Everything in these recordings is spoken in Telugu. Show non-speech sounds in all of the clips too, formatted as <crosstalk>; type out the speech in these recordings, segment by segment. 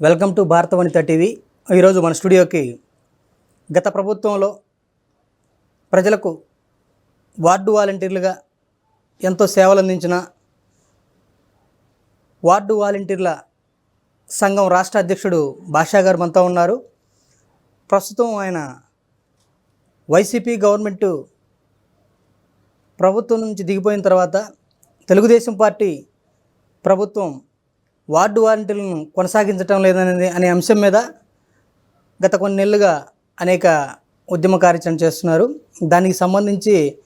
వెల్కమ్ టు భారత వనిత టీవీ. ఈరోజు మన స్టూడియోకి గత ప్రభుత్వంలో ప్రజలకు వార్డు వాలంటీర్లుగా ఎంతో సేవలు అందించిన వార్డు వాలంటీర్ల సంఘం రాష్ట్ర అధ్యక్షుడు భాషా గారు మనతో ఉన్నారు. ప్రస్తుతం ఆయన వైసీపీ గవర్నమెంటు ప్రభుత్వం నుంచి దిగిపోయిన తర్వాత తెలుగుదేశం పార్టీ ప్రభుత్వం వార్డు వాలంటీర్లను కొనసాగించడం లేదనేది అనే అంశం మీద గత కొన్ని నెలలుగా అనేక ఉద్యమ కార్యాచరణ చేస్తున్నారు. దానికి సంబంధించి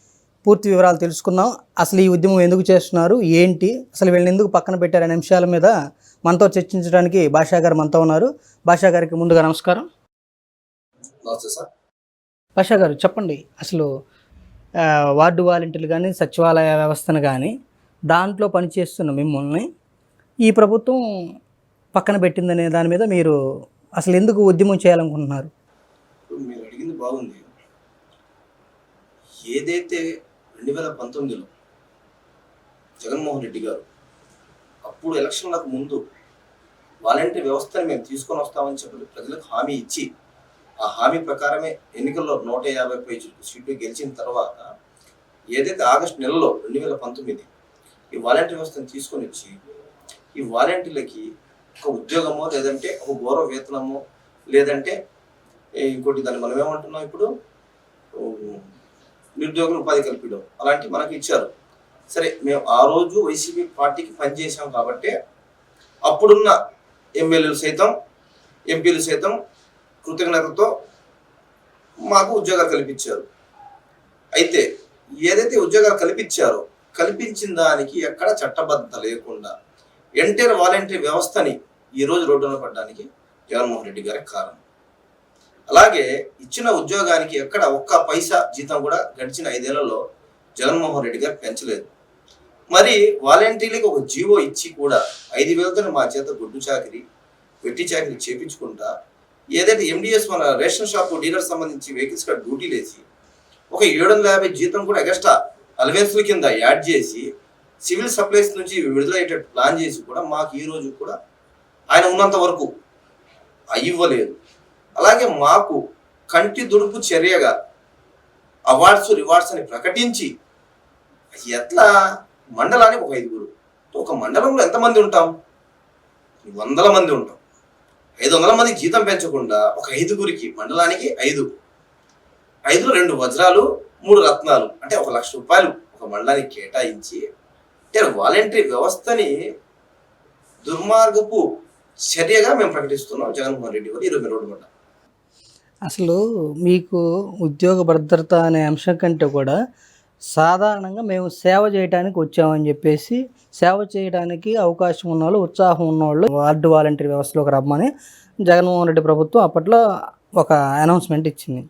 పూర్తి వివరాలు తెలుసుకుందాం. అసలు ఈ ఉద్యమం ఎందుకు చేస్తున్నారు? ఏంటి? అసలు వీళ్ళని ఎందుకు పక్కన పెట్టారనే అంశాల మీద మనతో చర్చించడానికి భాషా గారు మనతో ఉన్నారు. భాషా గారికి ముందుగా నమస్కారం. భాషా గారు చెప్పండి. అసలు వార్డు వాలంటీర్లు కానీ సచివాలయ వ్యవస్థను కానీ దాంట్లో పనిచేస్తున్న మిమ్మల్ని ఈ ప్రభుత్వం పక్కన పెట్టిందనే దాని మీద మీరు అసలు ఎందుకు ఉద్యమం చేయాలనుకుంటున్నారు? మీరు అడిగింది బాగుంది. ఏదైతే రెండు వేల పంతొమ్మిదిలో జగన్మోహన్ రెడ్డి గారు అప్పుడు ఎలక్షన్లకు ముందు వాలంటీర్ వ్యవస్థని మేము తీసుకొని వస్తామని చెప్పి ప్రజలకు హామీ ఇచ్చి ఆ హామీ ప్రకారమే ఎన్నికల్లో నూట యాభై పేజీ సీట్లు గెలిచిన తర్వాత ఏదైతే ఆగస్టు నెలలో రెండు వేల పంతొమ్మిది ఈ వాలంటీర్ వ్యవస్థను తీసుకొని వచ్చి ఈ వాలంటీర్లకి ఒక ఉద్యోగమో లేదంటే ఒక గౌరవ వేతనమో లేదంటే ఇంకోటి దాన్ని మనం ఏమంటున్నాం ఇప్పుడు? నిరుద్యోగులు ఉపాధి కల్పించడం అలాంటివి మనకి ఇచ్చారు. సరే మేము ఆ రోజు వైసీపీ పార్టీకి పనిచేసాం కాబట్టి అప్పుడున్న ఎమ్మెల్యేలు సైతం ఎంపీలు సైతం కృతజ్ఞతతో మాకు ఉద్యోగాలు కల్పించారు. అయితే ఏదైతే ఉద్యోగాలు కల్పించారో కల్పించిన దానికి ఎక్కడ చట్టబద్ధత లేకుండా ఎంటైర్ వాలంటీర్ వ్యవస్థని ఈ రోజు రోడ్డున పడడానికి జగన్మోహన్ రెడ్డి గారికి కారణం. అలాగే ఇచ్చిన ఉద్యోగానికి ఎక్కడ ఒక్క పైసా జీతం కూడా గడిచిన ఐదేళ్ళలో జగన్మోహన్ రెడ్డి గారు పెంచలేదు. మరి వాలంటీర్లకు ఒక జీవో ఇచ్చి కూడా ఐదు వేలతో మా చేత గుడ్డు చాకిరి వెట్టి చాకిరి చేపించుకుంటా ఏదైతే ఎండిఎస్ మన రేషన్ షాప్ డీలర్ సంబంధించి వెహికల్స్ కూడా డ్యూటీలు వేసి ఒక ఏడు వందల యాభై జీతం కూడా ఎగస్ట్రా అలవెన్స్ల కింద యాడ్ చేసి సివిల్ సప్లైస్ నుంచి విడుదలయ్యేటట్టు ప్లాన్ చేసి కూడా మాకు ఈ రోజు కూడా ఆయన ఉన్నంత వరకు ఇవ్వలేదు అలాగే మాకు కంటి దుడుపు చర్యగా అవార్డ్స్ రివార్డ్స్ అని ప్రకటించి ఎట్లా మండలానికి ఒక ఐదుగురు ఒక మండలంలో ఎంతమంది ఉంటాం? వందల మంది ఉంటాం. ఐదు వందల మంది జీతం పెంచకుండా ఒక ఐదుగురికి మండలానికి ఐదు ఐదులో రెండు వజ్రాలు మూడు రత్నాలు అంటే ఒక లక్ష రూపాయలు ఒక మండలానికి కేటాయించి అంటే వాలంటరీ వ్యవస్థని దుర్మార్గపు చర్యగా మేము ప్రకటిస్తున్నాం జగన్మోహన్ రెడ్డి గారు ఇరవై రోడ్డు మండలం అసలు మీకు ఉద్యోగ భద్రత అనే అంశం కంటే కూడా సాధారణంగా మేము సేవ చేయడానికి వచ్చామని చెప్పేసి సేవ చేయడానికి అవకాశం ఉన్నవాళ్ళు ఉత్సాహం ఉన్నవాళ్ళు వార్డు వాలంటీర్ వ్యవస్థలోకి రమ్మని జగన్మోహన్ రెడ్డి ప్రభుత్వం అప్పట్లో ఒక అనౌన్స్మెంట్ ఇచ్చింది.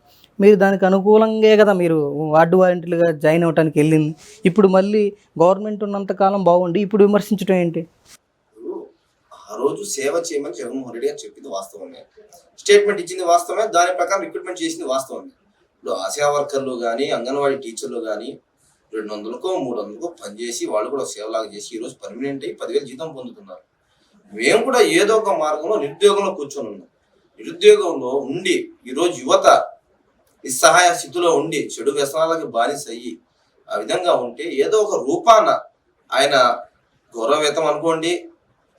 మీరు దానికి అనుకూలంగా కదా మీరు వార్డు వాలంటీర్లుగా జాయిన్ అవ్వడానికి వెళ్ళింది. ఇప్పుడు మళ్ళీ గవర్నమెంట్ ఉన్నంతకాలం బాగుండి ఇప్పుడు విమర్శించడం ఏంటి? ఆ రోజు సేవ చేయమని జగన్మోహన్ రెడ్డి గారు చెప్పింది వాస్తవమే. స్టేట్మెంట్ ఇచ్చింది వాస్తవమే. దాని ప్రకారం రిక్రూట్మెంట్ చేసింది వాస్తవమే. ఇప్పుడు ఆశా వర్కర్లు కానీ అంగన్వాడీ టీచర్లు కానీ రెండు వందలకో మూడు వందలకో పనిచేసి వాళ్ళు కూడా సేవలాగా చేసి ఈరోజు పర్మనెంట్ అయ్యి పదివేలు జీతం పొందుతున్నారు. మేము కూడా ఏదో ఒక మార్గంలో నిరుద్యోగంలో కూర్చొని ఉన్నాం. నిరుద్యోగంలో ఉండి ఈరోజు యువత నిస్సహాయ స్థితిలో ఉండి చెడు వ్యసనాలకు బానిస అయ్యి ఆ విధంగా ఉంటే ఏదో ఒక రూపాన ఆయన గౌరవవేతం అనుకోండి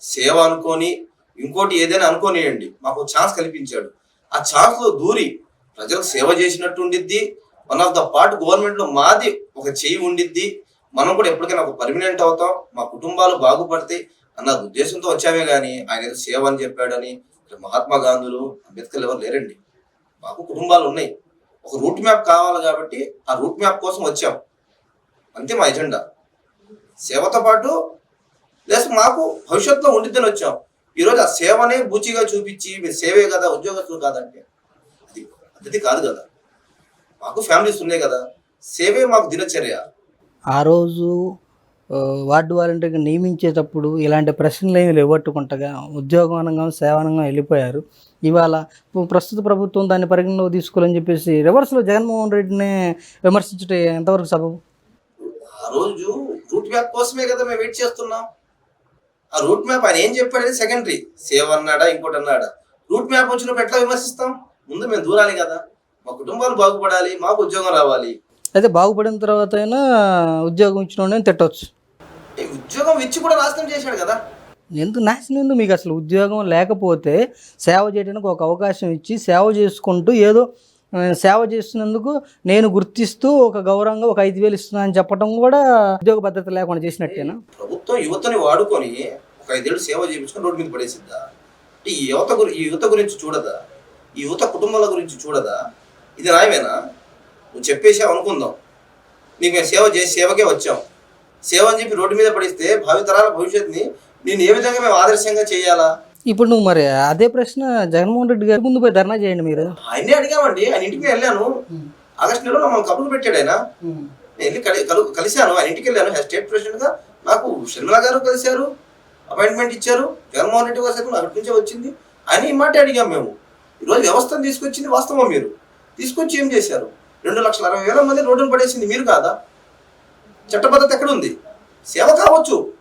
సేవ అనుకోని ఇంకోటి ఏదైనా అనుకోనియండి మాకు ఛాన్స్ కల్పించాడు. ఆ ఛాన్స్ దూరి ప్రజలకు సేవ చేసినట్టు ఉండిద్ది వన్ ఆఫ్ ద పార్ట్ గవర్నమెంట్లో మాది ఒక చెయ్యి ఉండిద్ది మనం కూడా ఎప్పటికైనా ఒక పర్మినెంట్ అవుతాం మా కుటుంబాలు బాగుపడతాయి అన్న ఉద్దేశంతో వచ్చామే కానీ ఆయన ఏదో సేవ అని చెప్పాడని మహాత్మా గాంధీలు అంబేద్కర్ ఎవరు లేరండి. మాకు కుటుంబాలు ఉన్నాయి. ఒక రూట్ మ్యాప్ కావాలి కాబట్టి ఆ రూట్ మ్యాప్ కోసం వచ్చాం. అంతే మా ఎజెండా సేవతో పాటు ప్లస్ మాకు భవిష్యత్తులో ఉండిద్దని వచ్చాం. ఈరోజు ఆ సేవనే బూచిగా చూపించి మీరు సేవే కదా ఉద్యోగస్తులు కాదంటే అది పద్ధతి కాదు కదా. మాకు ఫ్యామిలీస్ ఉన్నాయి కదా. సేవే మాకు దినచర్య. ఆ రోజు వార్డు వాలంటీర్గా నియమించేటప్పుడు ఇలాంటి ప్రశ్నలు ఏమి లేవట్టుకుంటగా ఉద్యోగవనంగా సేవనంగా వెళ్ళిపోయారు. ఇవాళ ప్రస్తుత ప్రభుత్వం దాన్ని పరిగణలోకి తీసుకోవాలని చెప్పేసి రివర్స్లో జగన్మోహన్ రెడ్డిని విమర్శించడం ఎంతవరకు సబబు? ఆ రోజు రూట్ మ్యాప్ కోసమే కదా మేము వెయిట్ చేస్తున్నాం. ఆ రూట్ మ్యాప్ ఆయన ఏం చెప్పాడు సెకండరీ. సేవ్ అన్నాడా? ఇంకోటి అన్నాడా? రూట్ మ్యాప్ వచ్చినప్పుడు ఎట్లా విమర్శిస్తాం? ముందు మేము దూరాలి కదా. మా కుటుంబాలు బాగుపడాలి మాకు ఉద్యోగం రావాలి. అయితే బాగుపడిన తర్వాత అయినా ఉద్యోగం ఇచ్చిన తిట్టవచ్చు ఉద్యోగం ఇచ్చి కూడా నాశనం చేశాడు కదా. ఎందుకు నాశనం ఎందుకు మీకు అసలు ఉద్యోగం లేకపోతే సేవ చేయడానికి ఒక అవకాశం ఇచ్చి సేవ చేసుకుంటూ ఏదో సేవ చేస్తున్నందుకు నేను గుర్తిస్తూ ఒక గౌరవంగా ఒక ఐదు వేలు ఇస్తున్నా అని చెప్పడం కూడా ఉద్యోగ భద్రత లేకుండా చేసినట్టేనా? ప్రభుత్వం యువతని వాడుకొని ఒక ఐదేళ్ళు సేవ చేయించుకొని రోడ్డు మీద పడేసిద్దా? అంటే ఈ యువత గురి ఈ యువత గురించి చూడదా? ఈ యువత కుటుంబాల గురించి చూడదా? ఇది న్యాయమేనా నువ్వు చెప్పేసావు అనుకుందాం. నీకు మేము సేవ చేసి సేవకే వచ్చాం. సేవ అని చెప్పి రోడ్డు మీద పడిస్తే భావితరాల భవిష్యత్తుని నేను ఏ విధంగా మేము ఆదర్శంగా చేయాలా? ఇప్పుడు నువ్వు మరి అదే ప్రశ్న జగన్మోహన్ రెడ్డి గారి ముందు పోయి ధర్నా చేయండి మీరు. ఆయనే అడిగామండి. ఆయన ఇంటికి వెళ్ళాను. ఆగస్ట్ నెలలో మమ్మల్ని కబుర్లు పెట్టాడు ఆయన. నేను వెళ్ళి కలి కలు కలిశాను. ఆయన ఇంటికి వెళ్ళాను. స్టేట్ ప్రెసిడెంట్గా నాకు షర్మిల గారు కలిశారు. అపాయింట్మెంట్ ఇచ్చారు. జగన్మోహన్ రెడ్డి గారు సైతం అక్కడి నుంచే వచ్చింది. ఆయన ఈ మాట అడిగాం మేము. ఈరోజు వ్యవస్థను తీసుకొచ్చింది వాస్తవం మీరు. తీసుకొచ్చి ఏం చేశారు? రెండు లక్షల అరవై వేల మంది రోడ్డును పడేసింది మీరు కాదా? చట్టబద్ధత ఎక్కడ ఉంది సేవ కావచ్చు.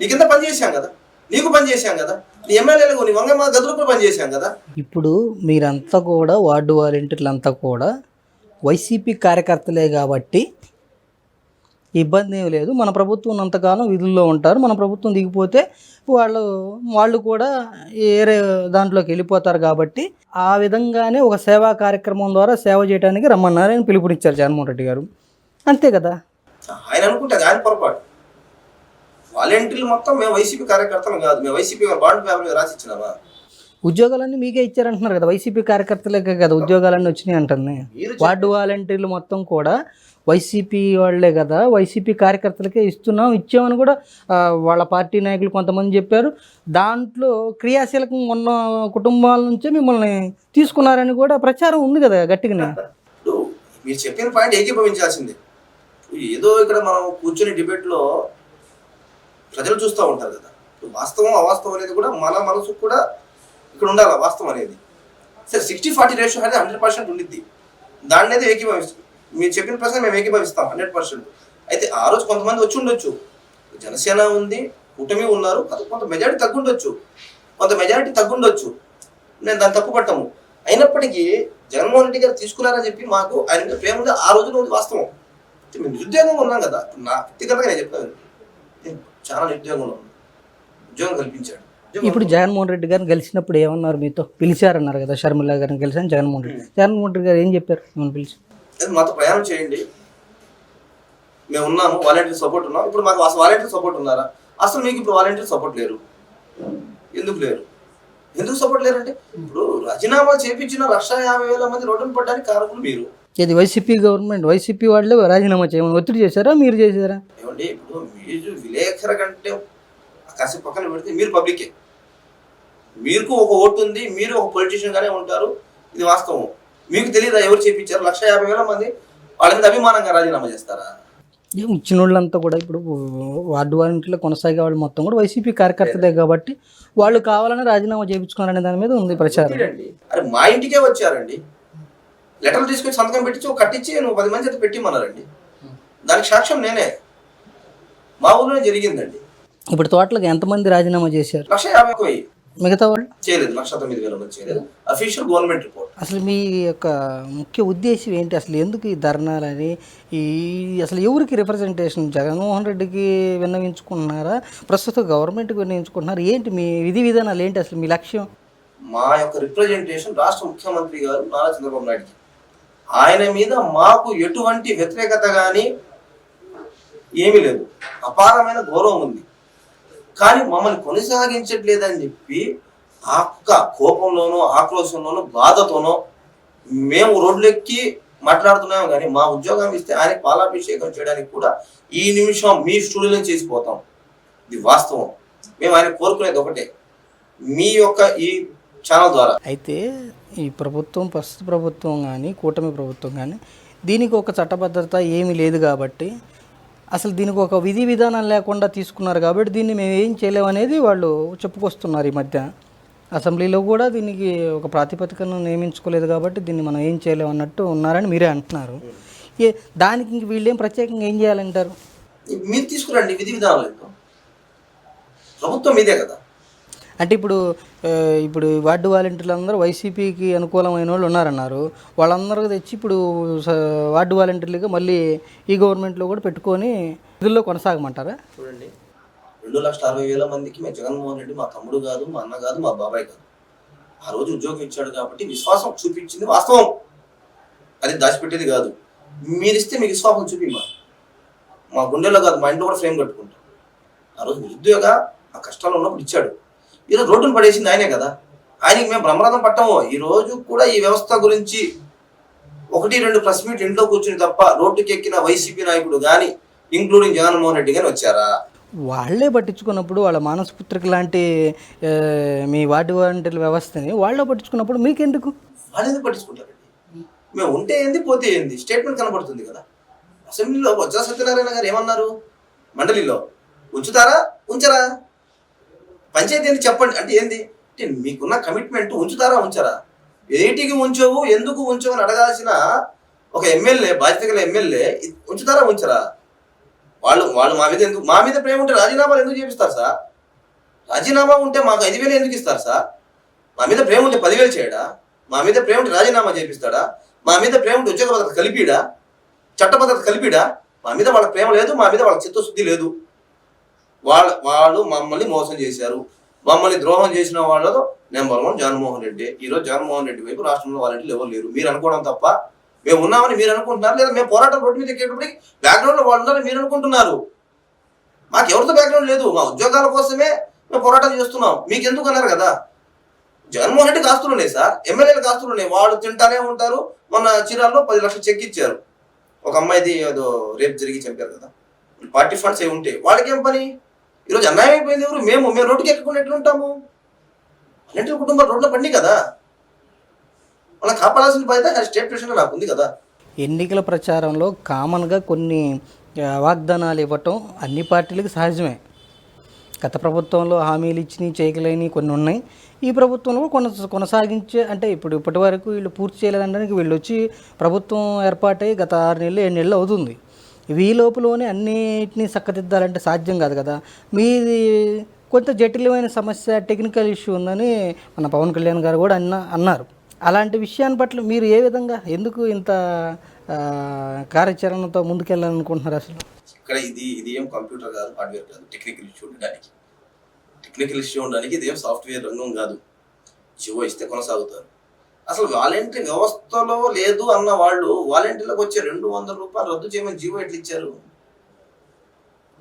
నీ కింద పని చేశాం కదా. నీకు పని చేశాం కదా. నీ ఎమ్మెల్యేలకు నీ వంగ గదులకు పని చేశాం కదా. ఇప్పుడు మీరంతా కూడా వార్డు వాలంటీర్లంతా కూడా వైసీపీ కార్యకర్తలే కాబట్టి ఇబ్బంది ఏమి లేదు. మన ప్రభుత్వం ఉన్నంతకాలం విధుల్లో ఉంటారు. మన ప్రభుత్వం దిగిపోతే వాళ్ళు వాళ్ళు కూడా వేరే దాంట్లోకి వెళ్ళిపోతారు కాబట్టి ఆ విధంగానే ఒక సేవా కార్యక్రమం ద్వారా సేవ చేయడానికి రమ్మన్నారని పిలుపునిచ్చారు జగన్మోహన్ రెడ్డి గారు. అంతే కదా. ఆయన అనుకుంటే అది ఆయన పొరపాటు. వాలంటీర్లు మొత్తం మేము వైసీపీ కార్యకర్తలు కాదు. మేము వైసీపీ బాండ్ పేపర్ రాసి ఇచ్చినామా ఉద్యోగాలన్నీ మీకే ఇచ్చారంటున్నారు కదా. వైసీపీ కార్యకర్తలకే కదా ఉద్యోగాలన్నీ వచ్చినాయి అంటుంది. వార్డు వాలంటీర్లు మొత్తం కూడా వైసీపీ వాళ్ళే కదా. వైసీపీ కార్యకర్తలకే ఇస్తున్నాం ఇచ్చామని కూడా వాళ్ళ పార్టీ నాయకులు కొంతమంది చెప్పారు. దాంట్లో క్రియాశీలకం ఉన్న కుటుంబాల నుంచే మిమ్మల్ని తీసుకున్నారని కూడా ప్రచారం ఉంది కదా గట్టిగానే. <laughs> మీరు చెప్పిన పాయింట్ ఏకీభవించాల్సిందే. ఏదో ఇక్కడ మనం కూర్చుని డిబేట్లో ప్రజలు చూస్తూ ఉంటారు కదా. వాస్తవం అవాస్తవం అనేది కూడా మన మనసుకు కూడా ఇక్కడ ఉండాలి వాస్తవం అనేది. సరే సిక్స్టీ ఫార్టీ రేషియో అనేది హండ్రెడ్ పర్సెంట్ ఉండిద్ది. దాన్ని అయితే ఏకీభవిస్తాం మీరు చెప్పిన ప్రశ్న మేము ఏకీభవిస్తాం హండ్రెడ్ పర్సెంట్ అయితే ఆ రోజు కొంతమంది వచ్చి ఉండొచ్చు. జనసేన ఉంది కూటమి ఉన్నారు కొంత మెజారిటీ తగ్గుండొచ్చు. కొంత మెజారిటీ తగ్గుండొచ్చు. నేను దాన్ని తప్పు పట్టము. అయినప్పటికీ జగన్మోహన్ రెడ్డి గారు తీసుకున్నారని చెప్పి మాకు ఆయన మీద ప్రేమ ఆ రోజున ఉంది వాస్తవం. నిరుద్యోగంగా ఉన్నాం కదా. నా వ్యక్తిగతంగా నేను చెప్తాను. నేను చాలా నిరుద్యోగంలో ఉన్నాను ఉద్యోగం కల్పించాడు. ఇప్పుడు జగన్మోహన్ రెడ్డి గారిని కలిసినప్పుడు ఏమన్నారు మీతో? పిలిచారన్నారు కదా షర్మిల గారిని కలిసాను జగన్మోహన్ రెడ్డి. జగన్మోహన్ రెడ్డి గారు ఏం చెప్పారు? మిమ్మల్ని పిలిచి? మాతో ప్రయాణం చేయండి. మేము ఉన్నాము వాలంటీర్ సపోర్ట్ ఉన్నాం. ఇప్పుడు మాకు అసలు వాలంటీర్ సపోర్ట్ ఉన్నారా? అసలు మీకు ఇప్పుడు వాలంటీర్ సపోర్ట్ లేరు. ఎందుకు లేరు? ఎందుకు సపోర్ట్ లేరంటే ఇప్పుడు రాజీనామా చేపించిన లక్ష యాభై వేల మంది రోడ్డును పడ్డానికి కారకులు మీరు. ఇది వైసీపీ గవర్నమెంట్? వైసీపీ వాళ్ళే రాజీనామా చేయమని ఒత్తిడి చేశారా? మీరు చేశారా? ఏమండి ఇప్పుడు మీరు విలేకర కంటే కాసేపు పక్కన పెడితే మీరు పబ్లికే మీకు ఒక ఓటు ఉంది మీరు ఒక పొలిటీషియన్ గానే ఉంటారు ఇది వాస్తవం. మీకు తెలియదా ఎవరు చేపించారు? లక్ష యాభై వేల మంది వాళ్ళ మీద అభిమానంగా రాజీనామా చేస్తారా? ఇచ్చిన వాళ్ళంతా కూడా ఇప్పుడు వార్డు వాలంటీర్లో కొనసాగే వాళ్ళు మొత్తం కూడా వైసీపీ కార్యకర్తలే కాబట్టి వాళ్ళు కావాలని రాజీనామా చేయించుకున్నారనే దాని మీద ఉంది ప్రచారం. అరే మా ఇంటికే వచ్చారండి. లెటర్లు తీసుకొచ్చి సంతకం పెట్టించి ఒక కట్టించి నువ్వు పది మంది చేత పెట్టిమన్నారండి దానికి సాక్ష్యం నేనే. మా ఊర్లోనే జరిగిందండి. ఇప్పుడు తోటలకు ఎంతమంది రాజీనామా చేశారు? లక్ష యాభై వెయ్యి. మిగతా వాళ్ళు? చేయలేదు లక్ష తొమ్మిది వేల మంది చేయలేదు. అఫీషియల్ గవర్నమెంట్ రిపోర్ట్ అసలు మీ యొక్క ముఖ్య ఉద్దేశం ఏంటి? అసలు ఎందుకు ఈ ధర్నాలని? ఈ అసలు ఎవరికి రిప్రజెంటేషన్ జగన్మోహన్ రెడ్డికి విన్నవించుకుంటున్నారా? ప్రస్తుత గవర్నమెంట్కి విన్నవించుకుంటున్నారా? ఏంటి మీ విధి విధానాలు ఏంటి అసలు మీ లక్ష్యం? మా యొక్క రిప్రజెంటేషన్ రాష్ట్ర ముఖ్యమంత్రి గారు నారా చంద్రబాబు నాయుడుకి. ఆయన మీద మాకు ఎటువంటి వ్యతిరేకత కానీ ఏమీ లేదు. అపారమైన గౌరవం ఉంది. కానీ మమ్మల్ని కొనసాగించట్లేదని చెప్పి ఆ ఒక్క కోపంలోనో ఆక్రోశంలోనో బాధతోనో మేము రోడ్లెక్కి మాట్లాడుతున్నాము కానీ మా ఉద్యోగం ఇస్తే ఆయన పాలాభిషేకం చేయడానికి కూడా ఈ నిమిషం మీ స్టూడియోలో చేసిపోతాం. ఇది వాస్తవం. మేము ఆయన కోరుకునేది ఒకటే. మీ యొక్క ఈ ఛానల్ ద్వారా. అయితే ఈ ప్రభుత్వం ప్రస్తుత ప్రభుత్వం కానీ కూటమి ప్రభుత్వం కానీ దీనికి ఒక చట్టబద్ధత ఏమీ లేదు కాబట్టి అసలు దీనికి ఒక విధి విధానం లేకుండా తీసుకున్నారు కాబట్టి దీన్ని మేము ఏం చేయలేము అనేది వాళ్ళు చెప్పుకొస్తున్నారు ఈ మధ్య. అసెంబ్లీలో కూడా దీనికి ఒక ప్రాతిపదికను నియమించుకోలేదు కాబట్టి దీన్ని మనం ఏం చేయలేము అన్నట్టు ఉన్నారని మీరే అంటున్నారు. ఏ దానికి ఇంక వీళ్ళు ఏం ప్రత్యేకంగా ఏం చేయాలంటారు? మీరు తీసుకురండి విధి విధానాలు ప్రభుత్వం మీదే కదా. అంటే ఇప్పుడు ఇప్పుడు వార్డు వాలంటీర్లు అందరూ వైసీపీకి అనుకూలమైన వాళ్ళు ఉన్నారన్నారు. వాళ్ళందరికీ తెచ్చి ఇప్పుడు స- వార్డు వాలంటీర్లుగా మళ్ళీ ఈ గవర్నమెంట్లో కూడా పెట్టుకొని ఇదిలో కొనసాగమంటారా? చూడండి. రెండు లక్షల అరవై వేల మందికి మేము జగన్మోహన్ రెడ్డి మా తమ్ముడు కాదు మా అన్న కాదు మా బాబాయ్ కాదు. ఆ రోజు ఉద్యోగం ఇచ్చాడు కాబట్టి విశ్వాసం చూపించింది వాస్తవం. అది దాచిపెట్టేది కాదు. మీరిస్తే మీకు విశ్వాసం చూపి మా మా గుండెలో కాదు మా ఇంట్లో కూడా ఫ్రేమ్ కట్టుకుంటాం. ఆ రోజు నిరుద్యోగ ఆ కష్టాలు ఉన్నప్పుడు ఇచ్చాడు. ఈరోజు రోడ్డును పడేసింది ఆయనే కదా. ఆయనకి మేము బ్రహ్మరథం పట్టాము. ఈ రోజు కూడా ఈ వ్యవస్థ గురించి ఒకటి రెండు ప్రెస్ మీట్ ఇంట్లో కూర్చుని తప్ప రోడ్డుకి ఎక్కిన వైసీపీ నాయకుడు కానీ ఇంక్లూడింగ్ జగన్మోహన్ రెడ్డి కానీ వచ్చారా? వాళ్ళే పట్టించుకున్నప్పుడు వాళ్ళ మానసపుత్రిక లాంటి మీ వార్డు వాలంటీర్ల వ్యవస్థని వాళ్ళే పట్టించుకున్నప్పుడు మీకెందుకు? వాళ్ళు పట్టించుకుంటారండి మేము ఉంటే ఏంది పోతే ఏంది? స్టేట్మెంట్ కనబడుతుంది కదా. అసెంబ్లీలో వజ్ర సత్యనారాయణ గారు ఏమన్నారు? మండలిలో. ఉంచుతారా? ఉంచరా? పంచాయతీ ఏంది చెప్పండి. అంటే ఏంది? అంటే మీకున్న కమిట్మెంట్ ఉంచుతారా ఉంచారా? ఏటికి ఉంచవు ఎందుకు ఉంచవు అని అడగాల్సిన ఒక ఎమ్మెల్యే బాధ్యత గల ఎమ్మెల్యే ఉంచుతారా ఉంచరా? వాళ్ళు వాళ్ళు మా మీద ఎందుకు మా మీద ప్రేమ ఉంటే రాజీనామాలు ఎందుకు చేపిస్తారు సార్? రాజీనామా ఉంటే మాకు ఐదు వేలు ఎందుకు ఇస్తారు సార్? మా మీద ప్రేమ ఉంటే పదివేలు చేయడా? మా మీద ప్రేమ ఉంటే రాజీనామా చేపిస్తాడా? మా మీద ప్రేమ ఉంటే ఉద్యోగ భద్రత కలిపిడా? చట్టభద్రత కలిపిడా? మా మీద వాళ్ళ ప్రేమ లేదు మా మీద వాళ్ళ చిత్తశుద్ధి లేదు. వాళ్ళ వాళ్ళు మమ్మల్ని మోసం చేశారు. మమ్మల్ని ద్రోహం చేసిన వాళ్ళతో నెంబర్ వన్ జగన్మోహన్ రెడ్డి. ఈరోజు జగన్మోహన్ రెడ్డి వైపు రాష్ట్రంలో వాలంటీర్లు ఎవరు లేరు. మీరు అనుకోవడం తప్ప మేము ఉన్నామని మీరు అనుకుంటున్నారు లేదా మేము పోరాటం రోడ్డు మీద ఎక్కేటప్పటికి బ్యాక్గ్రౌండ్లో వాళ్ళు ఉన్నారని మీరు అనుకుంటున్నారు. మాకు ఎవరితో బ్యాక్గ్రౌండ్ లేదు. మా ఉద్యోగాల కోసమే మేము పోరాటం చేస్తున్నాం. మీకు ఎందుకు అన్నారు కదా? జగన్మోహన్ రెడ్డికి ఆస్తులు ఉన్నాయి సార్. ఎమ్మెల్యేలకు ఆస్తులు ఉన్నాయి వాళ్ళు తింటానే ఉంటారు. మొన్న చీరాల్లో పది లక్షలు చెక్ ఇచ్చారు. ఒక అమ్మాయిది ఏదో రేపు జరిగి చంపారు కదా. పార్టీ ఫండ్స్ ఏ ఉంటాయి. వాళ్ళకి ఏం పని? ఈరోజు అన్యాయం అయిపోయింది ఎవరు? మేము మేము రోడ్డుకి ఎక్కకుండా ఎట్లుంటాము అన్నింటి కుటుంబాలు రోడ్లో పండి కదా. మనం కాపాడాల్సిన బాధ్యత స్టేట్ ప్రెసిడెంట్ నాకు ఉంది కదా. ఎన్నికల ప్రచారంలో కామన్గా కొన్ని వాగ్దానాలు ఇవ్వటం అన్ని పార్టీలకు సహజమే. గత ప్రభుత్వంలో హామీలు ఇచ్చినవి చేయగలేని కొన్ని ఉన్నాయి. ఈ ప్రభుత్వంలో కొన కొనసాగించే అంటే ఇప్పుడు ఇప్పటి వరకు వీళ్ళు పూర్తి చేయలేదనడానికి వీళ్ళు వచ్చి ప్రభుత్వం ఏర్పాటై గత ఆరు నెలలు ఏడు నెలలు అవుతుంది. ఈ లోపులోనే అన్నిటినీ చక్కదిద్దాలంటే సాధ్యం కాదు కదా. మీది కొంత జటిలమైన సమస్య టెక్నికల్ ఇష్యూ ఉందని మన పవన్ కళ్యాణ్ గారు కూడా అన్న అన్నారు. అలాంటి విషయాన్ని పట్ల మీరు ఏ విధంగా ఎందుకు ఇంత కార్యాచరణతో ముందుకెళ్ళాలనుకుంటున్నారు అసలు? ఇక్కడ ఇది ఇది ఏం కంప్యూటర్ కాదు హార్డ్వేర్ కాదు టెక్నికల్ ఇష్యూ ఉండడానికి. టెక్నికల్ ఇష్యూ ఉండడానికి ఇది ఏం సాఫ్ట్వేర్ రంగం కాదు. జివో ఇస్తే కొనసాగుతారు. అసలు వాలంటరీ వ్యవస్థలో లేదు అన్న వాళ్ళు వాలంటీర్లకు వచ్చే రెండు వందల రూపాయలు రద్దు చేయమని జీవో ఎట్లు ఇచ్చారు?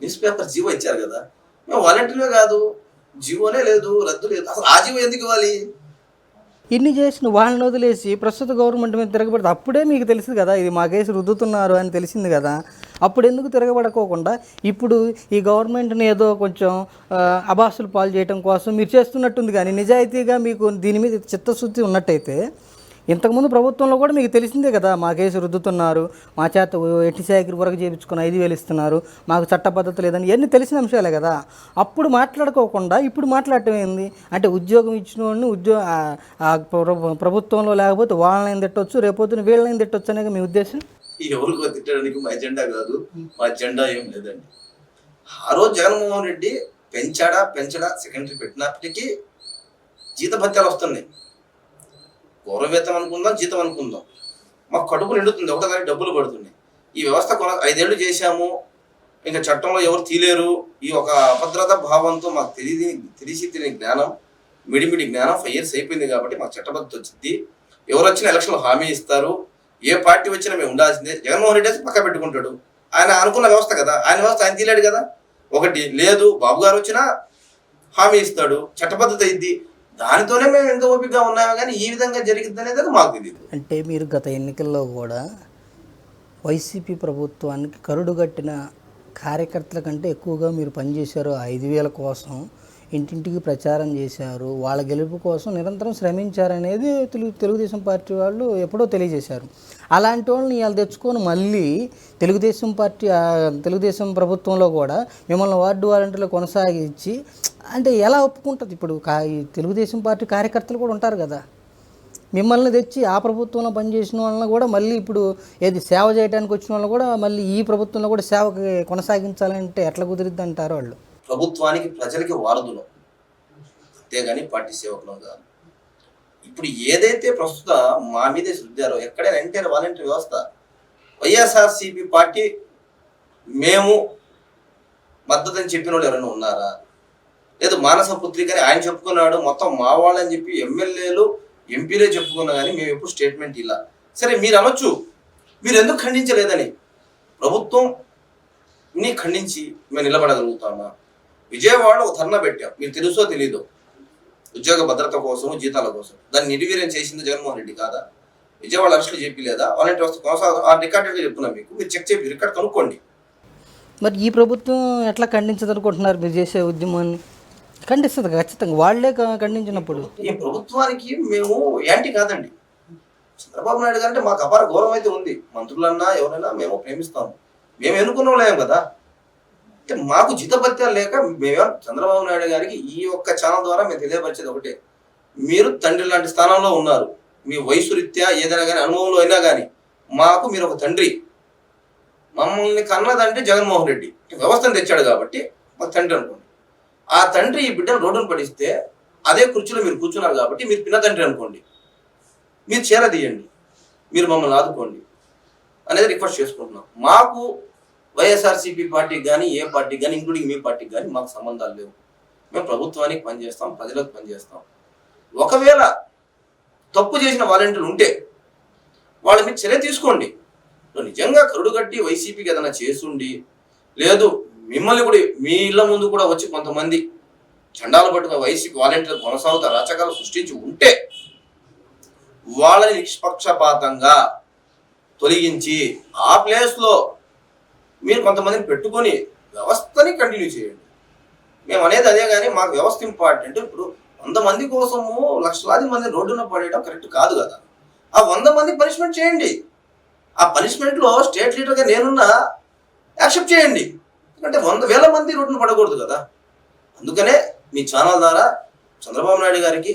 న్యూస్ పేపర్ జీవో ఇచ్చారు కదా. మేము వాలంటీర్లే కాదు. జీవోనే లేదు రద్దు లేదు. అసలు ఆ జీవో ఎందుకు ఇవ్వాలి? ఇన్ని చేసిన వాళ్ళని వదిలేసి ప్రస్తుత గవర్నమెంట్ మీద తిరగబడితే అప్పుడే మీకు తెలిసింది కదా ఇది మా కేసు రుద్దుతున్నారు అని తెలిసింది కదా. అప్పుడు ఎందుకు తిరగబడకోకుండా ఇప్పుడు ఈ గవర్నమెంట్ని ఏదో కొంచెం అబాసులు పాలు చేయడం కోసం మీరు చేస్తున్నట్టుంది కానీ నిజాయితీగా మీకు దీని మీద చిత్తశుద్ధి ఉన్నట్టయితే ఇంతకుముందు ప్రభుత్వంలో కూడా మీకు తెలిసిందే కదా మా కేసు రుద్దుతున్నారు మా చేత ఎట్టి శాఖరి వరకు చేయించుకుని ఐదు వేలు ఇస్తున్నారు మాకు చట్టబద్ధత లేదని ఇవన్నీ తెలిసిన అంశాలే కదా. అప్పుడు మాట్లాడుకోకుండా ఇప్పుడు మాట్లాడటం ఏంది? అంటే ఉద్యోగం ఇచ్చిన వాడిని ఉద్యోగ ప్రభుత్వంలో లేకపోతే వాళ్ళని తిట్టొచ్చు రేపొద్దున వీళ్ళని తిట్టొచ్చు అనేది మీ ఉద్దేశం? ఎవరికో తిట్టడానికి మా ఎజెండా కాదు మా ఎజెండా ఏం లేదండి. ఆ రోజు జగన్మోహన్ రెడ్డి పెంచాడా పెంచడా సెకండరీ పెట్టినప్పటికీ జీతభత్యాలు వస్తున్నాయి. గౌరవేతం అనుకుందాం జీతం అనుకుందాం. మాకు కడుపు నిండుతుంది ఒకటోసారి డబ్బులు పడుతున్నాయి. ఈ వ్యవస్థ కొన ఐదేళ్ళు చేశాము. ఇంకా చట్టంలో ఎవరు తీలేరు ఈ ఒక అభద్రత భావంతో మాకు తెలియని తెలిసి తెలియని జ్ఞానం మిడిమిడి జ్ఞానం ఫైవ్ ఇయర్స్ అయిపోయింది కాబట్టి మాకు చట్టబద్ధత వచ్చింది. ఎవరు వచ్చినా ఎలక్షన్లు హామీ ఇస్తారు. ఏ పార్టీ వచ్చినా మేము ఉండాల్సిందే. జగన్మోహన్ రెడ్డి అయితే పక్క పెట్టుకుంటాడు. ఆయన అనుకున్న వ్యవస్థ కదా. ఆయన వ్యవస్థ ఆయన తీలేడు కదా. ఒకటి లేదు. బాబు గారు వచ్చినా హామీ ఇస్తాడు. చట్టబద్ధత అయింది. దానితోనే మేము ఎంత ఓపికగా ఉన్నామో కానీ ఈ విధంగా జరిగింది అనేది మాకు తెలియదు అంటే మీరు గత ఎన్నికల్లో కూడా వైసీపీ ప్రభుత్వానికి కరుడుగట్టిన కార్యకర్తల కంటే ఎక్కువగా మీరు పనిచేశారు ఆ ఐదు వేల కోసం ఇంటింటికి ప్రచారం చేశారు వాళ్ళ గెలుపు కోసం నిరంతరం శ్రమించారనేది తెలుగు తెలుగుదేశం పార్టీ వాళ్ళు ఎప్పుడో తెలియజేశారు. అలాంటి వాళ్ళని ఇవాళ తెచ్చుకొని మళ్ళీ తెలుగుదేశం పార్టీ తెలుగుదేశం ప్రభుత్వంలో కూడా మిమ్మల్ని వార్డు వాలంటీర్లు కొనసాగించి అంటే ఎలా ఒప్పుకుంటుంది? ఇప్పుడు కా- తెలుగుదేశం పార్టీ కార్యకర్తలు కూడా ఉంటారు కదా. మిమ్మల్ని తెచ్చి ఆ ప్రభుత్వంలో పనిచేసిన వాళ్ళని కూడా మళ్ళీ ఇప్పుడు ఏది సేవ చేయడానికి వచ్చిన వాళ్ళని కూడా మళ్ళీ ఈ ప్రభుత్వంలో కూడా సేవకి కొనసాగించాలంటే ఎట్లా కుదిరిద్ది అంటారు వాళ్ళు? ప్రభుత్వానికి ప్రజలకి వారధులు. అంతేగాని పార్టీ సేవకులం కాదు ఇప్పుడు ఏదైతే ప్రస్తుత మా మీదే రుద్దారో ఎక్కడైనా ఎన్టీఆర్ వాలంటీర్ వ్యవస్థ వైఎస్ఆర్సీపీ పార్టీ మేము మద్దతు అని చెప్పిన వాళ్ళు ఎవరైనా ఉన్నారా? లేదు మానస పుత్రిక అని ఆయన చెప్పుకున్నాడు మొత్తం మా వాళ్ళని చెప్పి ఎమ్మెల్యేలు ఎంపీలే చెప్పుకున్నా కానీ మేము ఎప్పుడు స్టేట్మెంట్ ఇలా సరే మీరు అనొచ్చు. మీరు ఎందుకు ఖండించలేదని? ప్రభుత్వం ని ఖండించి మేము నిలబడగలుగుతామా? విజయవాడలో ఒక ధర్నా పెట్టాం. మీరు తెలుసో తెలీదో? ఉద్యోగ భద్రత కోసం జీతాల కోసం. దాన్ని నిర్వీర్యం చేసింది జగన్మోహన్ రెడ్డి కాదా? విజయవాడ అరెస్టులు చెప్పి లేదా వ్యవస్థ కొనసాగ ఆ రికార్డుగా చెప్తున్నాం మీకు. మీరు చెక్ చేసి రికార్డ్ కనుక్కోండి. మరి ఈ ప్రభుత్వం ఎట్లా ఖండించదు అనుకుంటున్నారు మీరు చేసే ఉద్యమాన్ని? ఖండిస్తుంది ఖచ్చితంగా. వాళ్ళే క- ఖండించినప్పుడు. ఈ ప్రభుత్వానికి మేము యాంటీ కాదండి. చంద్రబాబు నాయుడు గారు అంటే మాకు అపార గౌరవం అయితే ఉంది. మంత్రులన్నా ఎవరైనా మేము ప్రేమిస్తాము. మేము ఎన్నుకున్న వాళ్ళేం కదా. అంటే మాకు జితపత్యాలు లేక మేము చంద్రబాబు నాయుడు గారికి ఈ ఒక్క ఛానల్ ద్వారా మేము తెలియపరిచేది ఒకటే. మీరు తండ్రి లాంటి స్థానంలో ఉన్నారు. మీ వయసు రీత్యా ఏదైనా కానీ అనుభవంలో అయినా కానీ మాకు మీరు ఒక తండ్రి. మమ్మల్ని కన్నదంటే జగన్మోహన్ రెడ్డి. వ్యవస్థను తెచ్చాడు కాబట్టి ఒక తండ్రి అనుకోండి. ఆ తండ్రి ఈ బిడ్డను రోడ్డును పడిస్తే అదే కుర్చీలో మీరు కూర్చున్నారు కాబట్టి మీరు పిన్న తండ్రి అనుకోండి. మీరు చేరదీయండి మీరు మమ్మల్ని ఆదుకోండి. అనేది రిక్వెస్ట్ చేసుకుంటున్నాం. మాకు వైఎస్ఆర్సీపీ పార్టీకి కానీ ఏ పార్టీకి కానీ ఇంక్లూడింగ్ మీ పార్టీకి కానీ మాకు సంబంధాలు లేవు. మేము ప్రభుత్వానికి పనిచేస్తాం ప్రజలకు పనిచేస్తాం. ఒకవేళ తప్పు చేసిన వాలంటీర్లు ఉంటే వాళ్ళ మీద చర్య తీసుకోండి. నువ్వు నిజంగా కరుడు కట్టి వైసీపీకి ఏదైనా చేసుండి. లేదు మిమ్మల్ని కూడా మీ ఇళ్ళ ముందు కూడా వచ్చి కొంతమంది చండాలు పట్టుకున్న వైసీపీ వాలంటీర్లు కొనసాగుతా రాచకాలు సృష్టించి ఉంటే వాళ్ళని నిష్పక్షపాతంగా తొలగించి ఆ ప్లేస్లో మీరు కొంతమందిని పెట్టుకొని వ్యవస్థని కంటిన్యూ చేయండి. మేము అనేది అదే కానీ మాకు వ్యవస్థ ఇంపార్టెంట్ ఇప్పుడు వంద మంది కోసము లక్షలాది మంది రోడ్డున పడేయడం కరెక్ట్ కాదు కదా. ఆ వంద మంది పనిష్మెంట్ చేయండి. ఆ పనిష్మెంట్లో స్టేట్ లీడర్గా నేనున్నా యాక్సెప్ట్ చేయండి. ఎందుకంటే వంద వేల మంది రోడ్డున పడకూడదు కదా. అందుకనే మీ ఛానల్ ద్వారా చంద్రబాబు నాయుడు గారికి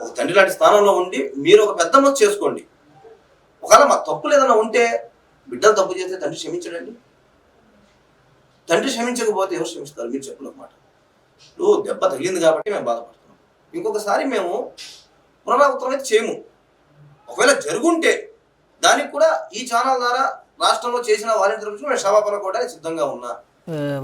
ఒక తండ్రి లాంటి స్థానంలో ఉండి మీరు ఒక పెద్ద మొత్తం చేసుకోండి. ఒకవేళ మా తప్పులు ఏదైనా ఉంటే బిడ్డలు తప్పు చేస్తే తండ్రి క్షమించడండి. తండ్రి క్షమించకపోతే ఎవరు క్షమిస్తారు? మీరు చెప్పిన మాట నువ్వు దెబ్బ తగిలింది కాబట్టి మేము బాధపడుతున్నాం. ఇంకొకసారి మేము పునరావృతం అయితే చేయము. ఒకవేళ జరుగుంటే దానికి కూడా ఈ ఛానల్ ద్వారా రాష్ట్రంలో చేసిన వాలంటీర్ గురించి మేము క్షమాపణ కూడా సిద్ధంగా ఉన్నా.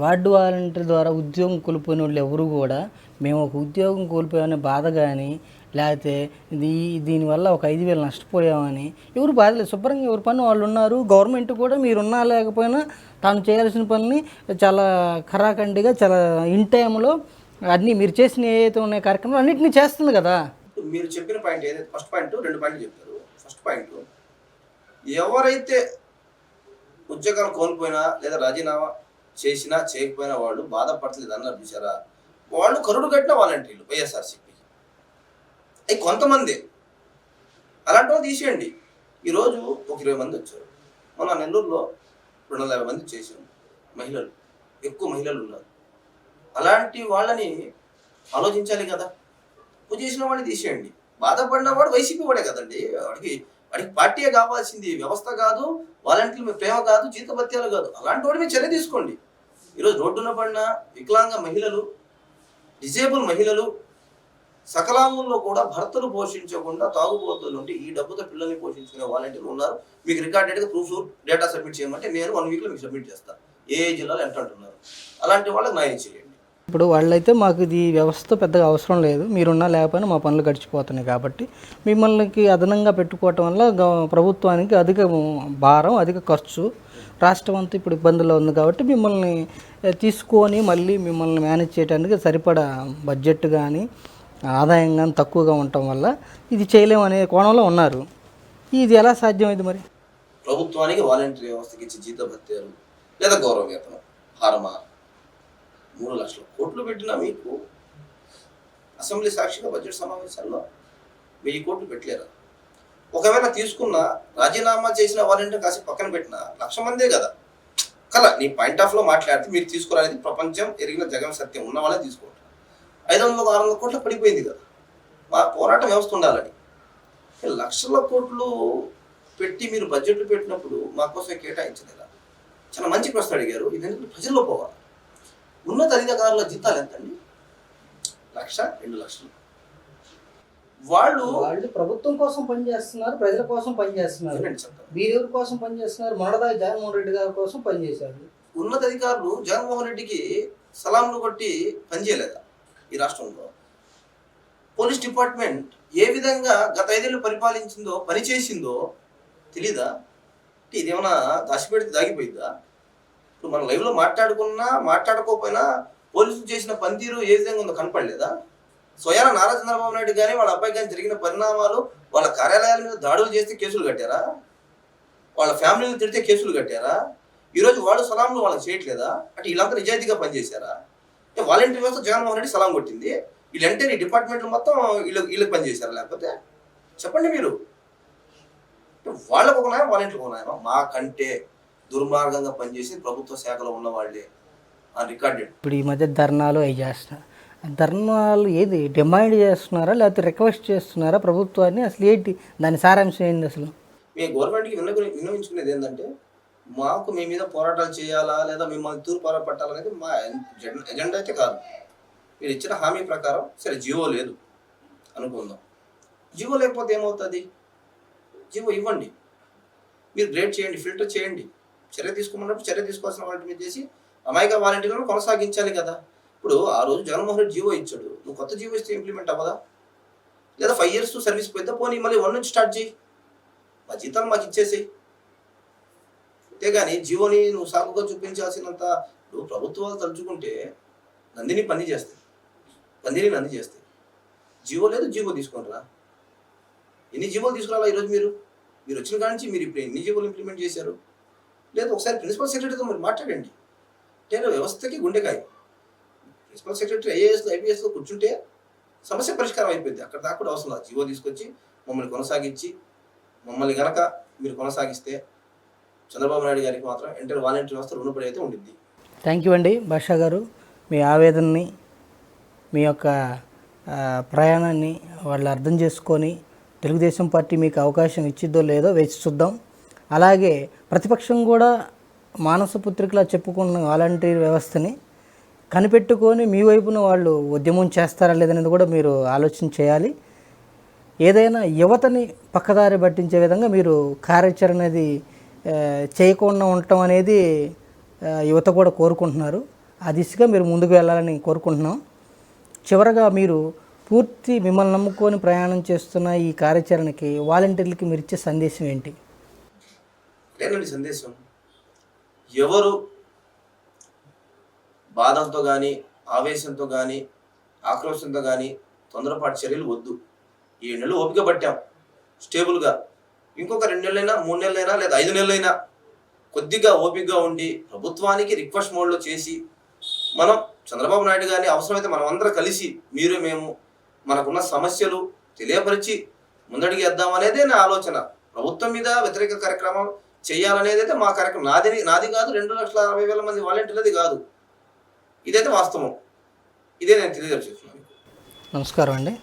వార్డు వాలంటీర్ ద్వారా ఉద్యోగం కోల్పోయిన వాళ్ళు ఎవరు కూడా మేము ఒక ఉద్యోగం కోల్పోయామనే బాధ కానీ లేకపోతే ఇది దీనివల్ల ఒక ఐదు వేలు నష్టపోయామని ఎవరు బాధలేదు శుభ్రంగా ఎవరి పని వాళ్ళు ఉన్నారు. గవర్నమెంట్ కూడా మీరున్నా లేకపోయినా తాను చేయాల్సిన పనిని చాలా ఖరాఖండిగా చాలా ఇన్ టైంలో అన్నీ మీరు చేసిన ఏదైతే ఉన్నాయి కార్యక్రమాలు అన్నింటినీ చేస్తుంది కదా. మీరు చెప్పిన పాయింట్ ఏదైతే ఫస్ట్ పాయింట్ రెండు పాయింట్లు చెప్తారు ఫస్ట్ పాయింట్ ఎవరైతే ఉద్యోగాలు కోల్పోయినా లేదా రాజీనామా చేసినా చేయకపోయినా వాళ్ళు బాధపడలేదు అన్నారు చూసారా వాళ్ళు కరుడు కట్టిన వాలంటీర్లు వైఎస్ఆర్సీ అవి కొంతమంది. అలాంటి వాళ్ళు తీసేయండి. ఈరోజు ఒక ఇరవై మంది వచ్చారు. మన నెల్లూరులో రెండు వందల యాభై మంది చేశాం మహిళలు. ఎక్కువ మహిళలు ఉన్నారు. అలాంటి వాళ్ళని ఆలోచించాలి కదా. తప్పు చేసిన వాడిని తీసేయండి. బాధపడిన వాడు వైసీపీ వాడే కదండి. వాడికి వాడికి పార్టీయే కావాల్సింది. వ్యవస్థ కాదు వాలంటీర్ల మీద ప్రేమ కాదు జీతభత్యాలు కాదు. అలాంటి వాడి మీద చర్య తీసుకోండి. ఈరోజు రోడ్డున పడిన వికలాంగ మహిళలు డిజేబుల్ మహిళలు సకలాంగంలో కూడా భర్తలు పోషించకుండా తాగుబోతులు ఉంటే ఈ డబ్బుతో పిల్లల్ని పోషించుకునే వాలంటీర్లు ఉన్నారు. మీకు రికార్డెడ్గా ప్రూఫ్ డేటా సబ్మిట్ చేయమంటే నేను వన్ వీక్లో మీకు సబ్మిట్ చేస్తాను ఏ ఏ జిల్లాలో ఎంత అంటున్నారు? అలాంటి వాళ్ళకి న్యాయం చేయండి. ఇప్పుడు వాళ్ళైతే మాకు ఇది వ్యవస్థ పెద్దగా అవసరం లేదు. మీరున్నా లేకపోయినా మా పనులు గడిచిపోతున్నాయి కాబట్టి మిమ్మల్ని అదనంగా పెట్టుకోవటం వల్ల ప్రభుత్వానికి అధిక భారం అధిక ఖర్చు. రాష్ట్రం అంతా ఇప్పుడు ఇబ్బందుల్లో ఉంది కాబట్టి మిమ్మల్ని తీసుకొని మళ్ళీ మిమ్మల్ని మేనేజ్ చేయడానికి సరిపడా బడ్జెట్ కానీ ఆదాయం కానీ తక్కువగా ఉండటం వల్ల ఇది చేయలేమనే కోణంలో ఉన్నారు. ఇది ఎలా సాధ్యమైంది మరి? ప్రభుత్వానికి వాలంటీర్ వ్యవస్థకి ఇచ్చే జీతభత్యాలు లేదా గౌరవ వేతనం హారమా? మూడు లక్షల కోట్లు పెట్టిన మీకు అసెంబ్లీ సాక్షిగా బడ్జెట్ సమావేశాల్లో వెయ్యి కోట్లు పెట్టలేరు? ఒకవేళ తీసుకున్న రాజీనామా చేసిన వాలంటీర్ కాసి పక్కన పెట్టిన లక్ష మందే కదా. కల నీ పాయింట్ ఆఫ్లో మాట్లాడితే మీరు తీసుకోవాలనేది ప్రపంచం ఎరిగిన జగన్ సత్యం ఉన్న వాళ్ళే తీసుకోండి. ఐదు వందల ఆరు వందల కోట్లు పడిపోయింది కదా మా పోరాటం వ్యవస్థ ఉండాలని. లక్షల కోట్లు పెట్టి మీరు బడ్జెట్లు పెట్టినప్పుడు మా కోసం కేటాయించలేదా? చాలా మంచి ప్రశ్న అడిగారు. ఇది ప్రజల్లో పోవాలి ఉన్నత అధికారుల జీతాలు ఎంతండి? లక్ష రెండు లక్షలు. వాళ్ళు వాళ్ళు ప్రభుత్వం కోసం పనిచేస్తున్నారు ప్రజల కోసం పనిచేస్తున్నారు మీరెవరి కోసం పనిచేస్తున్నారు మొన్నదా జగన్మోహన్ రెడ్డి గారి కోసం పనిచేశారు ఉన్నత అధికారులు జగన్మోహన్ రెడ్డికి సలాంలు కొట్టి పనిచేయలేదా ఈ రాష్ట్రంలో. పోలీస్ డిపార్ట్మెంట్ ఏ విధంగా గత ఐదేళ్ళు పరిపాలించిందో పనిచేసిందో తెలీదా? అంటే ఇదేమన్నా దాచిపెడితే దాగిపోయిందా ఇప్పుడు మనం లైవ్లో మాట్లాడుకున్నా మాట్లాడుకోకపోయినా పోలీసులు చేసిన పనితీరు ఏ విధంగా ఉందో కనపడలేదా? స్వయాన నారా చంద్రబాబు నాయుడు కానీ వాళ్ళ అబ్బాయి కానీ జరిగిన పరిణామాలు వాళ్ళ కార్యాలయాల మీద దాడులు చేస్తే కేసులు కట్టారా? వాళ్ళ ఫ్యామిలీని తిడితే కేసులు కట్టారా? ఈరోజు వాళ్ళు సలాంలు వాళ్ళకి చేయట్లేదా? అంటే వీళ్ళంతా నిజాయితీగా పనిచేశారా? వాలంటీర్ వ్యవస్థ జగన్మోహన్ రెడ్డి సలాం కొట్టింది. వీళ్ళంటే నీ డిపార్ట్మెంట్లు మొత్తం వీళ్ళు వీళ్ళకి పనిచేశారా లేకపోతే చెప్పండి మీరు. వాళ్ళకు ఒక న్యాయం వాలంటీర్లకు ఒక న్యాయం మాకంటే దుర్మార్గంగా పనిచేసి ప్రభుత్వ శాఖలో ఉన్న వాళ్ళే రికార్డెడ్ ఇప్పుడు ఈ మధ్య ధర్నాలు అవి చేస్తున్నారు ధర్నాలు ఏది? డిమాండ్ చేస్తున్నారా? లేకపోతే రిక్వెస్ట్ చేస్తున్నారా? ప్రభుత్వాన్ని? అసలు ఏంటి? దాని సారాంశం ఏంది అసలు? మీ గవర్నమెంట్కి విన్న విన్నవించుకునేది ఏంటంటే మాకు మీ మీద పోరాటాలు చేయాలా లేదా మిమ్మల్ని తూర్పారా పట్టాలనేది మా ఎజెండా- అయితే కాదు. మీరు ఇచ్చిన హామీ ప్రకారం సరే జియో లేదు అనుకుందాం. జివో లేకపోతే ఏమవుతుంది? జివో ఇవ్వండి. మీరు గ్రేడ్ చేయండి ఫిల్టర్ చేయండి. చర్య తీసుకోమన్నప్పుడు చర్య తీసుకోవాల్సిన వాటి మీద చేసి అమాయక వాలంటీర్లను కొనసాగించాలి కదా. ఇప్పుడు ఆ రోజు జగన్మోహన్ రెడ్డి జీవో ఇచ్చాడు. నువ్వు కొత్త జీవో ఇస్తే ఇంప్లిమెంట్ అవ్వదా? లేదా ఫైవ్ ఇయర్స్ సర్వీస్ పెద్ద పోనీ మళ్ళీ వన్ నుంచి స్టార్ట్ చేయి. మా జీతాలు మాకు ఇచ్చేసేయి. అంతేగాని జీవోని నువ్వు సాగుగా చూపించాల్సినంత నువ్వు ప్రభుత్వాలు తలుచుకుంటే నందిని పని చేస్తాయి. నందిని నంది చేస్తాయి. జీవో లేదు జీవో తీసుకుంటారా ఎన్ని జీవోలు తీసుకురాలా ఈరోజు మీరు? మీరు వచ్చిన కాడి నుంచి మీరు ఇప్పుడు ఎన్ని జీవోలు ఇంప్లిమెంట్ చేశారు? లేదు ఒకసారి ప్రిన్సిపల్ సెక్రటరీతో మీరు మాట్లాడండి. నేను వ్యవస్థకి గుండెకాయ. ప్రిన్సిపల్ సెక్రటరీ ఐఏఎస్లో ఐపీఎస్లో కూర్చుంటే సమస్య పరిష్కారం అయిపోయింది. అక్కడ దాకా కూడా అవసరం లేదు. జీవో తీసుకొచ్చి మమ్మల్ని కొనసాగించి మమ్మల్ని గనక మీరు కొనసాగిస్తే చంద్రబాబు నాయుడు గారికి మాత్రం ఎంటర్ వాలంటీర్ వ్యవస్థ రుణపడి అయితే ఉండిద్ది. థ్యాంక్ యూ అండి. భాషా గారు మీ ఆవేదనని మీ యొక్క ప్రయాణాన్ని వాళ్ళు అర్థం చేసుకొని తెలుగుదేశం పార్టీ మీకు అవకాశం ఇచ్చిద్దో లేదో వేచి చూద్దాం. అలాగే ప్రతిపక్షం కూడా మానస పుత్రికలా చెప్పుకున్న వాలంటీర్ వ్యవస్థని కనిపెట్టుకొని మీ వైపున వాళ్ళు ఉద్యమం చేస్తారా లేదనేది కూడా మీరు ఆలోచన చేయాలి. ఏదైనా యువతని పక్కదారి పట్టించే విధంగా మీరు కార్యాచరణ అనేది చేయకుండా ఉండటం అనేది యువత కూడా కోరుకుంటున్నారు. ఆ దిశగా మీరు ముందుకు వెళ్ళాలని కోరుకుంటున్నాం. చివరగా మీరు పూర్తి మిమ్మల్ని నమ్ముకొని ప్రయాణం చేస్తున్న ఈ కార్యాచరణకి వాలంటీర్లకి మీరు ఇచ్చే సందేశం ఏంటి? ఏంటండి సందేశం. ఎవరు బాధంతో కానీ ఆవేశంతో కానీ ఆక్రోశంతో కానీ తొందరపాటు చర్యలు వద్దు. ఈ నెలలు ఓపిక పట్టాం. స్టేబుల్గా ఇంకొక రెండు నెలలైనా మూడు నెలలైనా లేదా ఐదు నెలలైనా కొద్దిగా ఓపికగా ఉండి ప్రభుత్వానికి రిక్వెస్ట్ మోడ్లో చేసి మనం చంద్రబాబు నాయుడు గారిని అవసరమైతే మనం అందరం కలిసి మీరు మేము మనకున్న సమస్యలు తెలియపరిచి ముందడికి వేద్దాం అనేదే నా ఆలోచన. ప్రభుత్వం మీద వ్యతిరేక కార్యక్రమం చేయాలనేది అయితే మా కార్యక్రమం నాది నాది కాదు రెండు లక్షల అరవై వేల మంది వాలంటీర్లది కాదు. ఇదైతే వాస్తవం. ఇదే నేను తెలియజేస్తున్నాను. నమస్కారం అండి.